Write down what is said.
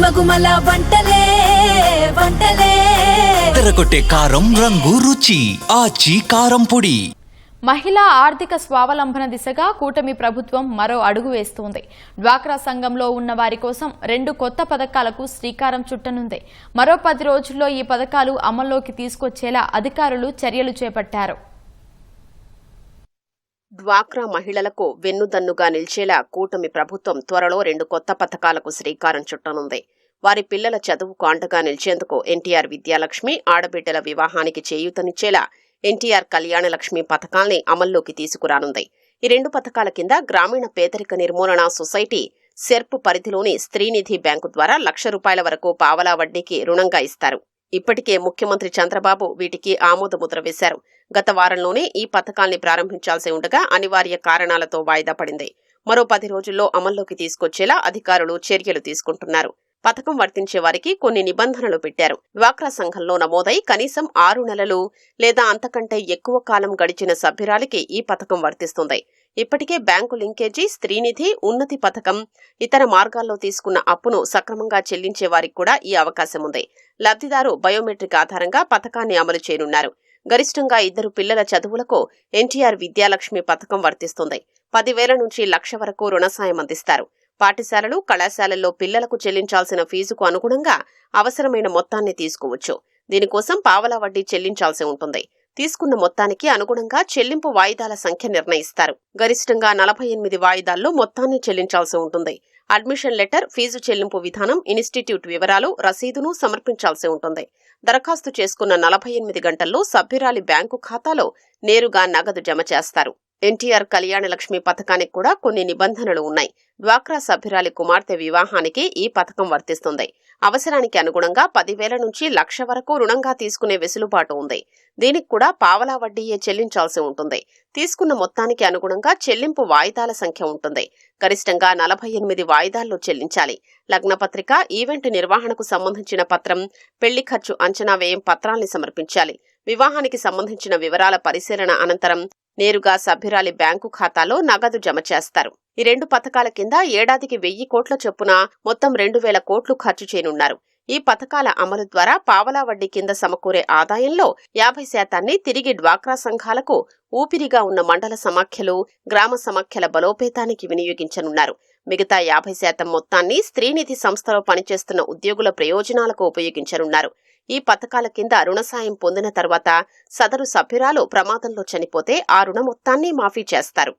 గుమగుమల వంటలే వంటలే. తెరకొట్టే కారం రంగు రుచి ఆచి కారం పొడి. మహిళా ఆర్థిక స్వావలంబన దిశగా కూటమి ప్రభుత్వం మరో అడుగు వేస్తోంది. డ్వాక్రా సంఘంలో ఉన్న వారి కోసం రెండు కొత్త పథకాలకు శ్రీకారం చుట్టనుంది. మరో పది రోజుల్లో ఈ పథకాలు అమల్లోకి తీసుకొచ్చేలా అధికారులు చర్యలు చేపట్టారు. డ్వాక్రా మహిళలకు వెన్నుదన్నుగా నిలిచేలా కూటమి ప్రభుత్వం త్వరలో రెండు కొత్త పథకాలకు శ్రీకారం చుట్టనుంది. వారి పిల్లల చదువుకు అండగా నిలిచేందుకు ఎన్టీఆర్ విద్యాలక్ష్మి ఆడబిడ్డల వివాహానికి చేయూతనిచ్చేలా ఎన్టీఆర్ కళ్యాణలక్ష్మి పథకాల్ని అమల్లోకి తీసుకురానుంది. ఈ రెండు పథకాల కింద గ్రామీణ పేదరిక నిర్మూలన సొసైటీ సెర్ప్ పరిధిలోని స్త్రీనిధి బ్యాంకు ద్వారా లక్ష రూపాయల వరకు పావలా వడ్డీకి రుణంగా ఇస్తారు. ఇప్పటికే ముఖ్యమంత్రి చంద్రబాబు వీటికి ఆమోదముద్ర వేశారు. గత వారంలోనే ఈ పథకాల్ని ప్రారంభించాల్సి ఉండగా అనివార్య కారణాలతో వాయిదా పడింది. మరో పది రోజుల్లో అమల్లోకి తీసుకొచ్చేలా అధికారులు చర్యలు తీసుకుంటున్నారు. పథకం వర్తించే వారికి కొన్ని నిబంధనలు పెట్టారు. డ్వాక్రా సంఘంలో నమోదై కనీసం ఆరు నెలలు లేదా అంతకంటే ఎక్కువ కాలం గడిచిన సభ్యురాలికి ఈ పథకం వర్తిస్తుంది. ఇప్పటికే బ్యాంకు లింకేజీ స్త్రీనిధి ఉన్నతి పథకం ఇతర మార్గాల్లో తీసుకున్న అప్పును సక్రమంగా చెల్లించే వారికి కూడా ఈ అవకాశం ఉంది. లబ్ధిదారు బయోమెట్రిక్ ఆధారంగా పథకాన్ని అమలు చేయనున్నారు. గరిష్టంగా ఇద్దరు పిల్లల చదువులకు ఎన్టీఆర్ విద్యాలక్ష్మి పథకం వర్తిస్తుంది. పదివేల నుంచి లక్ష వరకు రుణ సాయం అందిస్తారు. పాఠశాలలు కళాశాలల్లో పిల్లలకు చెల్లించాల్సిన ఫీజుకు అనుగుణంగా అవసరమైన మొత్తాన్ని తీసుకోవచ్చు. దీనికోసం పావలా వడ్డీ చెల్లించాల్సి ఉంటుంది. తీసుకున్న మొత్తానికి అనుగుణంగా చెల్లింపు వాయిదాల సంఖ్య నిర్ణయిస్తారు. గరిష్టంగా నలభై ఎనిమిది వాయిదాల్లో మొత్తాన్ని చెల్లించాల్సి ఉంటుంది. అడ్మిషన్ లెటర్ ఫీజు చెల్లింపు విధానం ఇన్స్టిట్యూట్ వివరాలు రసీదును సమర్పించాల్సి ఉంటుంది. దరఖాస్తు చేసుకున్న నలభై ఎనిమిది గంటల్లో సభ్యురాలి బ్యాంకు ఖాతాలో నేరుగా నగదు జమ చేస్తారు. ఎన్టీఆర్ కళ్యాణలక్ష్మి పథకానికి కూడా కొన్ని నిబంధనలు ఉన్నాయి. డ్వాక్రా సభ్యురాలి కుమార్తె వివాహానికి ఈ పథకం వర్తిస్తుంది. అవసరానికి అనుగుణంగా పదివేల నుంచి లక్ష వరకు రుణంగా తీసుకునే వెసులుబాటు ఉంది. దీనికి కూడా పావలా వడ్డీయే చెల్లించాల్సి ఉంటుంది. తీసుకున్న మొత్తానికి అనుగుణంగా చెల్లింపు వాయిదాల సంఖ్య ఉంటుంది. గరిష్టంగా నలభై ఎనిమిది వాయిదాల్లో చెల్లించాలి. లగ్నపత్రిక ఈవెంట్ నిర్వహణకు సంబంధించిన పత్రం పెళ్ళి ఖర్చు అంచనా వ్యయం పత్రాల్ని సమర్పించాలి. వివాహానికి సంబంధించిన వివరాల పరిశీలన అనంతరం నేరుగా సభ్యురాలి బ్యాంకు ఖాతాలో నగదు జమ చేస్తారు. ఈ రెండు పథకాల కింద ఏడాదికి వెయ్యి కోట్ల చొప్పున మొత్తం రెండు వేల కోట్లు ఖర్చు చేయనున్నారు. ఈ పథకాల అమలు ద్వారా పావలా వడ్డీ కింద సమకూరే ఆదాయంలో యాభై శాతాన్ని తిరిగి డ్వాక్రా సంఘాలకు ఊపిరిగా ఉన్న మండల సమాఖ్యలు గ్రామ సమాఖ్యల బలోపేతానికి వినియోగించనున్నారు. మిగతా యాభై శాతం మొత్తాన్ని స్త్రీనిధి సంస్థలో పనిచేస్తున్న ఉద్యోగుల ప్రయోజనాలకు ఉపయోగించనున్నారు. ఈ పథకాల కింద రుణ సాయం పొందిన తర్వాత సదరు సభ్యురాలు ప్రమాదంలో చనిపోతే ఆ రుణ మొత్తాన్ని మాఫీ చేస్తారు.